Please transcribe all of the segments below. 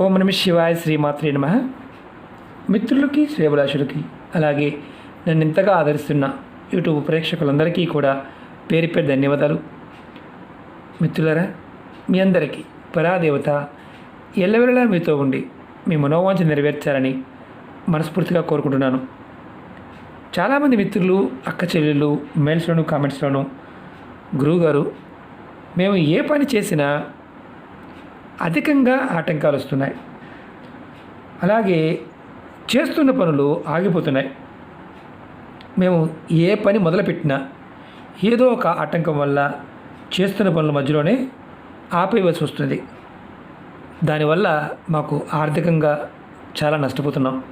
ఓం నమ శివాయ శ్రీమాత్రే నమ. మిత్రులకి శ్రేభిలాషులకి అలాగే నన్ను ఇంతగా ఆదరిస్తున్న యూట్యూబ్ ప్రేక్షకులందరికీ కూడా పేరు పేరు ధన్యవాదాలు. మిత్రులరా మీ అందరికీ పరాదేవత ఎల్లవెల్లలా మీతో ఉండి మీ మనోవాంఛ నెరవేర్చాలని మనస్ఫూర్తిగా కోరుకుంటున్నాను. చాలామంది మిత్రులు అక్క చెల్లెళ్ళు మెయిల్స్లోను కామెంట్స్లోను గురువుగారు మేము ఏ పని చేసినా అధికంగా ఆటంకాలు వస్తున్నాయి. అలాగే చేస్తున్న పనులు ఆగిపోతున్నాయి. మేము ఏ పని మొదలుపెట్టినా ఏదో ఒక ఆటంకం వల్ల చేస్తున్న పనుల మధ్యలోనే ఆపేయవలసి వస్తుంది. దానివల్ల మాకు ఆర్థికంగా చాలా నష్టపోతున్నాం.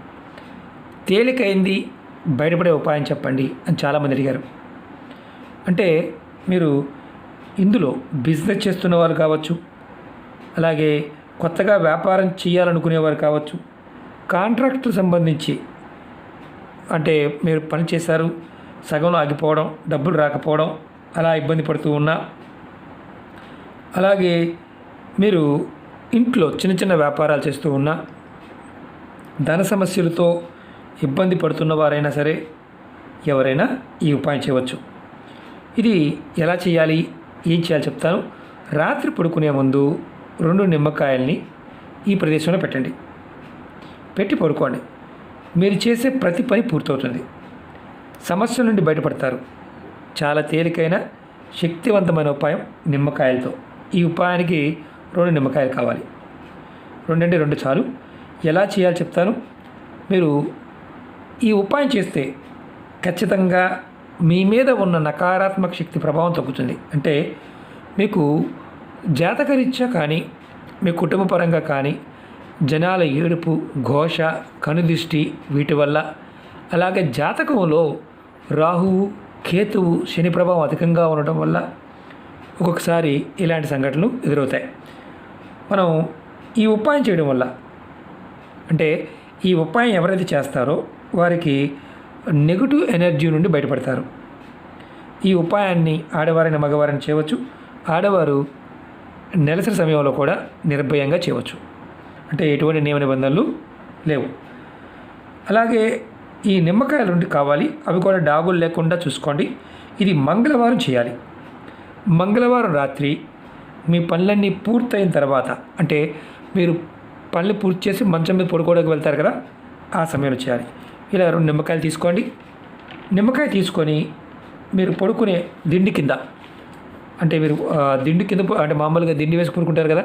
తేలికైంది బయటపడే ఉపాయం చెప్పండి అని చాలామంది అడిగారు. అంటే మీరు ఇందులో బిజినెస్ చేస్తున్న వాళ్ళు కావచ్చు అలాగే కొత్తగా వ్యాపారం చేయాలనుకునేవారు కావచ్చు. కాంట్రాక్ట్ సంబంధించి అంటే మీరు పని చేశారు సగంలో ఆగిపోవడం డబ్బులు రాకపోవడం అలా ఇబ్బంది పడుతూ ఉన్నా. అలాగే మీరు ఇంట్లో చిన్న చిన్న వ్యాపారాలు చేస్తూ ఉన్నా. ధన సమస్యలతో ఇబ్బంది పడుతున్న వారైనా సరే ఎవరైనా ఈ ఉపాయం చేయవచ్చు. ఇది ఎలా చేయాలి ఏం చేయాలి చెప్తాను. రాత్రి పడుకునే ముందు రెండు నిమ్మకాయల్ని ఈ ప్రదేశంలో పెట్టండి. పెట్టి పడుకోండి. మీరు చేసే ప్రతి పని పూర్తవుతుంది. సమస్య నుండి బయటపడతారు. చాలా తేలికైన శక్తివంతమైన ఉపాయం నిమ్మకాయలతో. ఈ ఉపాయానికి రెండు నిమ్మకాయలు కావాలి. రెండంటే రెండు చాలు. ఎలా చేయాలో చెప్తాను. మీరు ఈ ఉపాయం చేస్తే ఖచ్చితంగా మీ మీద ఉన్న నకారాత్మక శక్తి ప్రభావం తగ్గుతుంది. అంటే మీకు జాతకరీత్యా కానీ మీ కుటుంబ పరంగా కానీ జనాల ఏడుపు ఘోష కనుదిష్టి వీటి వల్ల. అలాగే జాతకంలో రాహువు కేతువు శని ప్రభావం అధికంగా ఉండటం వల్ల ఒక్కొక్కసారి ఇలాంటి సంఘటనలు ఎదురవుతాయి. మనం ఈ ఉపాయం చేయడం వల్ల అంటే ఈ ఉపాయం ఎవరైతే చేస్తారో వారికి నెగిటివ్ ఎనర్జీ నుండి బయటపడతారు. ఈ ఉపాయాన్ని ఆడవారైన మగవారిని చేయవచ్చు. ఆడవారు నెలసరి సమయంలో కూడా నిర్భయంగా చేయవచ్చు. అంటే ఎటువంటి నియమ నిబంధనలు లేవు. అలాగే ఈ నిమ్మకాయలు రెండు కావాలి. అవి కూడా డాగులు లేకుండా చూసుకోండి. ఇది మంగళవారం చేయాలి. మంగళవారం రాత్రి మీ పనులన్నీ పూర్తయిన తర్వాత అంటే మీరు పనులు పూర్తి చేసి మంచం మీద పడుకోవడానికి వెళ్తారు కదా ఆ సమయంలో చేయాలి. ఇలా రెండు నిమ్మకాయలు తీసుకోండి. నిమ్మకాయ తీసుకొని మీరు పడుకునే దిండి కింద అంటే మీరు దిండు కింద అంటే మామూలుగా దిండి వేసి కూరుకుంటారు కదా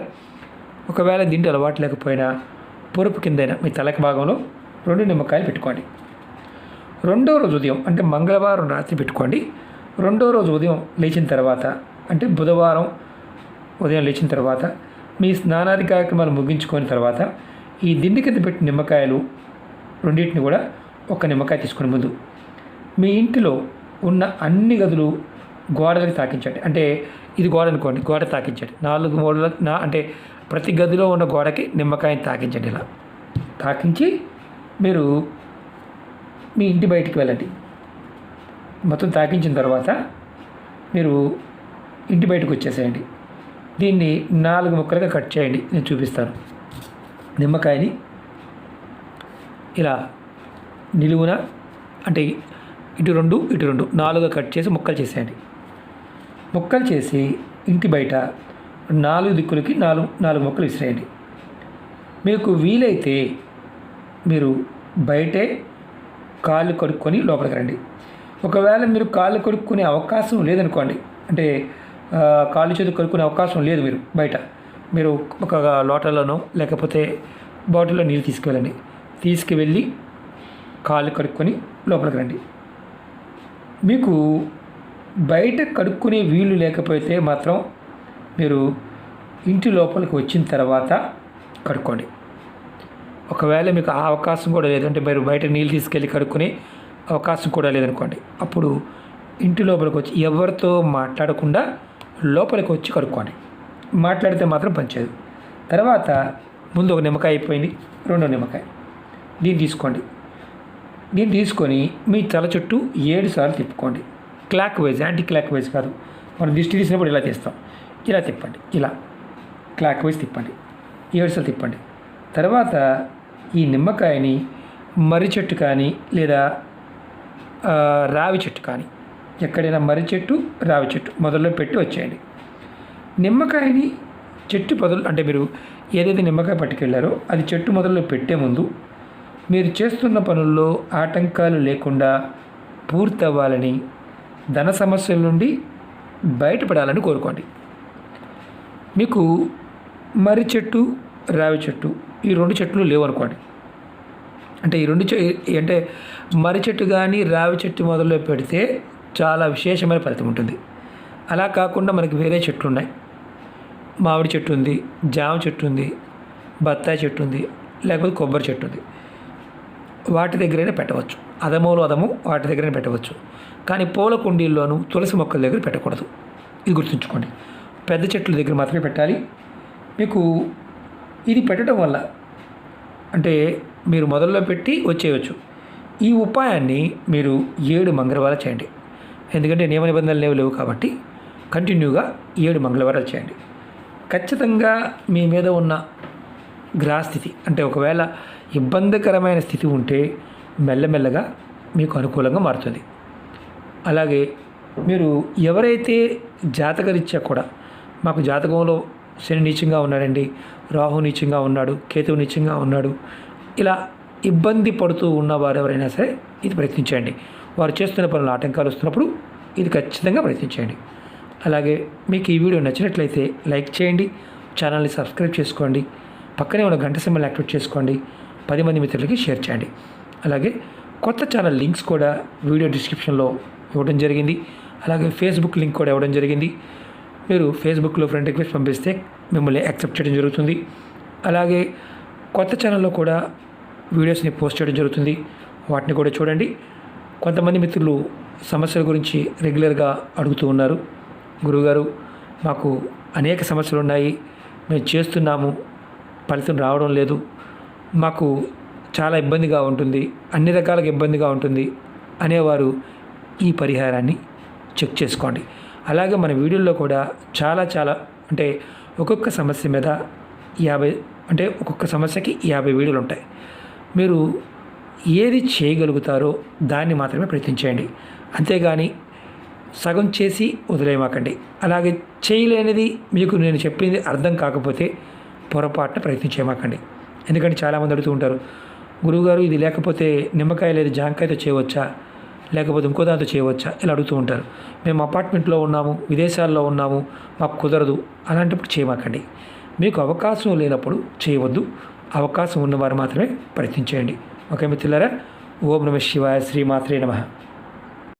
ఒకవేళ దిండు అలవాటు లేకపోయినా పొరుపు కిందైనా మీ తలకి భాగంలో రెండు నిమ్మకాయలు పెట్టుకోండి. రెండో రోజు ఉదయం అంటే మంగళవారం రాత్రి పెట్టుకోండి. రెండో రోజు ఉదయం లేచిన తర్వాత అంటే బుధవారం ఉదయం లేచిన తర్వాత మీ స్నానాది కార్యక్రమాలు ముగించుకొని తర్వాత ఈ దిండి కింద పెట్టిన నిమ్మకాయలు రెండింటిని కూడా ఒక నిమ్మకాయ తీసుకునే ముందు. మీ ఇంటిలో ఉన్న అన్ని గదులు గోడలకు తాకించండి. అంటే ఇది గోడ అనుకోండి గోడ తాకించండి. నాలుగు మూడు నా అంటే ప్రతి గదిలో ఉన్న గోడకి నిమ్మకాయని తాకించండి ఇలా. తాకించి మీరు మీ ఇంటి బయటికి వెళ్ళండి. మొత్తం తాకించిన తర్వాత మీరు ఇంటి బయటకు వచ్చేసేయండి. దీన్ని నాలుగు ముక్కలుగా కట్ చేయండి. నేను చూపిస్తాను. నిమ్మకాయని ఇలా నిలువున అంటే ఇటు రెండు ఇటు రెండు నాలుగుగా కట్ చేసి ముక్కలు చేసేయండి. ముక్కలు చేసి ఇంటి బయట నాలుగు దిక్కులకి నాలుగు నాలుగు ముక్కలు విసిరేయండి. మీకు వీలైతే మీరు బయటే కాళ్ళు కడుక్కొని లోపలికి రండి. ఒకవేళ మీరు కాళ్ళు కడుక్కునే అవకాశం లేదనుకోండి అంటే కాళ్ళు చేతులు కడుక్కునే అవకాశం లేదు మీరు బయట. మీరు ఒక లోటలోనో లేకపోతే బాటిల్లో నీళ్ళు తీసుకువెళ్ళండి. తీసుకువెళ్ళి కాళ్ళు కడుక్కొని లోపలికి రండి. మీకు బయట కడుక్కునే వీలు లేకపోతే మాత్రం మీరు ఇంటి లోపలికి వచ్చిన తర్వాత కడుక్కోండి. ఒకవేళ మీకు ఆ అవకాశం కూడా లేదంటే మీరు బయట నీళ్ళు తీసుకెళ్ళి కడుక్కునే అవకాశం కూడా లేదనుకోండి. అప్పుడు ఇంటి లోపలికి వచ్చి ఎవరితో మాట్లాడకుండా లోపలికి వచ్చి కడుక్కోండి. మాట్లాడితే మాత్రం పనిచేయదు తర్వాత ముందు ఒక నిమ్మకాయ అయిపోయింది రెండో నిమ్మకాయ. దీన్ని తీసుకోండి. దీన్ని తీసుకొని మీ తల చుట్టూ ఏడు సార్లు తిప్పుకోండి. Clockwise anticlockwise కాదు. మనం దిష్టి తీసినప్పుడు ఇలా తీస్తాం. ఇలా తిప్పండి. ఇలా. క్లాక్ వైజ్ తిప్పండి. ఏడు వరుసలు తిప్పండి. తర్వాత ఈ నిమ్మకాయని మర్రి చెట్టు కానీ లేదా రావి చెట్టు కానీ ఎక్కడైనా మర్రి చెట్టు రావి చెట్టు మొదల్లో పెట్టి వచ్చేయండి. నిమ్మకాయని చెట్టు పొదలు అంటే మీరు ఏదైతే నిమ్మకాయ పట్టుకెళ్ళారో అది చెట్టు మొదల్లో పెట్టే ముందు మీరు చేస్తున్న పనుల్లో ఆటంకాలు లేకుండా పూర్తవ్వాలని ధన సమస్యల నుండి బయటపడాలని కోరుకోండి. మీకు మర్రి చెట్టు రావి చెట్టు ఈ రెండు చెట్లు లేవు అనుకోండి అంటే ఈ రెండు చె అంటే మర్రి చెట్టు కానీ రావి చెట్టు మొదలు పెడితే చాలా విశేషమైన ఫలితం ఉంటుంది. అలా కాకుండా మనకి వేరే చెట్లు ఉన్నాయి. మామిడి చెట్టు ఉంది జామ చెట్టు ఉంది బత్తాయి చెట్టు ఉంది లేకపోతే కొబ్బరి చెట్టు ఉంది. వాటి దగ్గరైనా పెట్టవచ్చు. అదములు అదము వాటి దగ్గరైనా పెట్టవచ్చు. కానీ పూల కుండీల్లోనూ తులసి మొక్కల దగ్గర పెట్టకూడదు. ఇది గుర్తుంచుకోండి. పెద్ద చెట్ల దగ్గర మాత్రమే పెట్టాలి. మీకు ఇది పెట్టడం వల్ల అంటే మీరు మొదల్లో పెట్టి వచ్చేయచ్చు. ఈ ఉపాయాన్ని మీరు ఏడు మంగళవారాలు చేయండి. ఎందుకంటే నియమ నిబంధనలు లేవు లేవు కాబట్టి కంటిన్యూగా ఏడు మంగళవారాలు చేయండి. ఖచ్చితంగా మీ మీద ఉన్న గ్రహస్థితి అంటే ఒకవేళ ఇబ్బందికరమైన స్థితి ఉంటే మెల్లమెల్లగా మీకు అనుకూలంగా మారుతుంది. అలాగే మీరు ఎవరైతే జాతకరీత్యా కూడా మాకు జాతకంలో శని నీచంగా ఉన్నాడండి రాహు నీచంగా ఉన్నాడు కేతువు నీచంగా ఉన్నాడు ఇలా ఇబ్బంది పడుతూ ఉన్నవారు ఎవరైనా సరే ఇది ప్రయత్నించండి. వారు చేస్తున్న పనులు ఆటంకాలు వస్తున్నప్పుడు ఇది ఖచ్చితంగా ప్రయత్నించండి. అలాగే మీకు ఈ వీడియో నచ్చినట్లయితే లైక్ చేయండి ఛానల్ని సబ్స్క్రైబ్ చేసుకోండి పక్కనే ఉన్న గంట సింబల్ యాక్టివేట్ చేసుకోండి. పది మంది మిత్రులకి షేర్ చేయండి. అలాగే కొత్త ఛానల్ లింక్స్ కూడా వీడియో డిస్క్రిప్షన్లో ఇవ్వడం జరిగింది. అలాగే ఫేస్బుక్ లింక్ కూడా ఇవ్వడం జరిగింది. మీరు ఫేస్బుక్లో ఫ్రెండ్ రిక్వెస్ట్ పంపిస్తే మిమ్మల్ని యాక్సెప్ట్ చేయడం జరుగుతుంది. అలాగే కొత్త ఛానల్లో కూడా వీడియోస్ని పోస్ట్ చేయడం జరుగుతుంది. వాటిని కూడా చూడండి. కొంతమంది మిత్రులు సమస్యల గురించి రెగ్యులర్గా అడుగుతూ ఉన్నారు. గురువుగారు మాకు అనేక సమస్యలు ఉన్నాయి. మేము చేస్తున్నాము. ఫలితం రావడం లేదు. మాకు చాలా ఇబ్బందిగా ఉంటుంది అన్ని రకాలుగా ఇబ్బందిగా ఉంటుంది అనేవారు ఈ పరిహారాన్ని చెక్ చేసుకోండి. అలాగే మన వీడియోలో కూడా చాలా చాలా అంటే ఒక్కొక్క సమస్య మీద యాభై అంటే ఒక్కొక్క సమస్యకి యాభై వీడియోలు ఉంటాయి. మీరు ఏది చేయగలుగుతారో దాన్ని మాత్రమే ప్రయత్నించేయండి అంతేగాని సగం చేసి వదిలేయమాకండి. అలాగే చేయలేనిది మీకు నేను చెప్పింది అర్థం కాకపోతే పొరపాటున ప్రయత్నించేయమాకండి ఎందుకంటే చాలామంది అడుగుతూ ఉంటారు గురువుగారు ఇది లేకపోతే నిమ్మకాయ లేదు జాంకాయతో చేయవచ్చా? లేకపోతే ఇంకో దాంతో చేయవచ్చా? ఇలా అడుగుతూ ఉంటారు. మేము అపార్ట్మెంట్లో ఉన్నాము విదేశాల్లో ఉన్నాము మాకు కుదరదు అలాంటప్పుడు చేయమాకండి. మీకు అవకాశం లేనప్పుడు చేయవద్దు అవకాశం ఉన్నవారు మాత్రమే ప్రయత్నించేయండి. ఓకే మిత్రులారా ఓం నమ శివాయ శ్రీమాత్రే నమ.